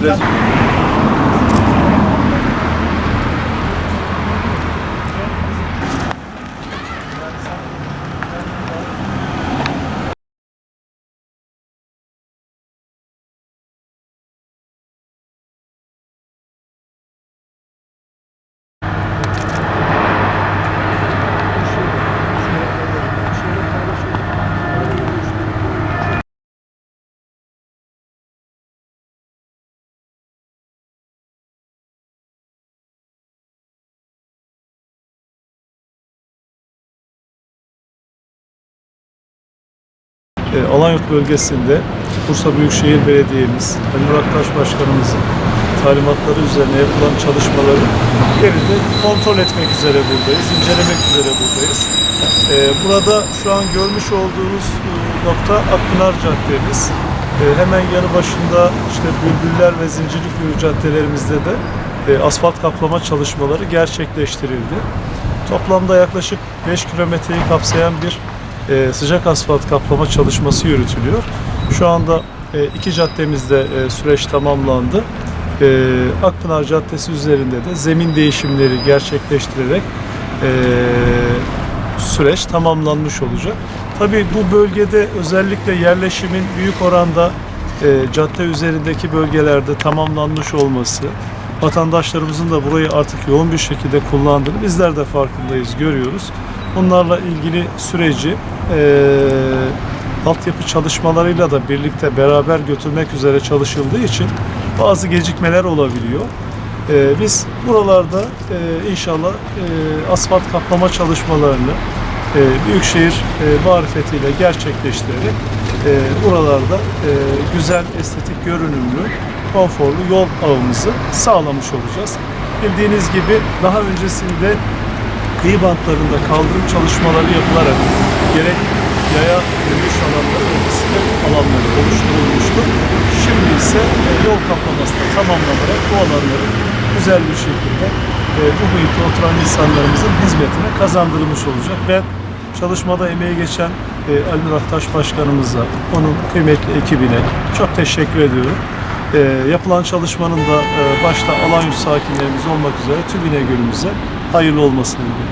Gracias. E, Alanyurt bölgesinde Bursa Büyükşehir Belediye'miz, Ali Murat Taş Başkanımızın talimatları üzerine yapılan çalışmaları yerinde kontrol etmek üzere buradayız, incelemek üzere buradayız. E, Burada şu an görmüş olduğunuz e, nokta Akpınar Caddemiz. E, Hemen yanı başında işte Bülbüller ve Zincirlikuyu caddelerimizde de e, asfalt kaplama çalışmaları gerçekleştirildi. Toplamda yaklaşık 5 kilometreyi kapsayan bir e, sıcak asfalt kaplama çalışması yürütülüyor. Şu anda e, iki caddemizde e, süreç tamamlandı. Akpınar Caddesi üzerinde de zemin değişimleri gerçekleştirerek süreç tamamlanmış olacak. Tabii bu bölgede özellikle yerleşimin büyük oranda cadde üzerindeki bölgelerde tamamlanmış olması, vatandaşlarımızın da burayı artık yoğun bir şekilde kullandığını bizler de farkındayız, görüyoruz. Bunlarla ilgili süreci e, altyapı çalışmalarıyla da birlikte beraber götürmek üzere çalışıldığı için bazı gecikmeler olabiliyor. E, biz buralarda e, inşallah e, asfalt kaplama çalışmalarını e, Büyükşehir e, marifetiyle gerçekleştirerek e, buralarda e, güzel, estetik, görünümlü, konforlu yol ağımızı sağlamış olacağız. Bildiğiniz gibi daha öncesinde kıyı bantlarında kaldırım çalışmaları yapılarak gerek yaya yürüyüş alanları ve bisiklet alanları oluşturulmuştu. Şimdi ise e, yol kaplaması da tamamlanarak bu alanları güzel bir şekilde e, bu boyutta oturan insanlarımızın hizmetine kazandırılmış olacak. Ben çalışmada emeği geçen e, Ali Murat Taş Başkanımıza, onun kıymetli ekibine çok teşekkür ediyorum. E, yapılan çalışmanın da e, başta Alanyurt sakinlerimiz olmak üzere tüm İnegöl'ümüze hayırlı olmasını diliyorum.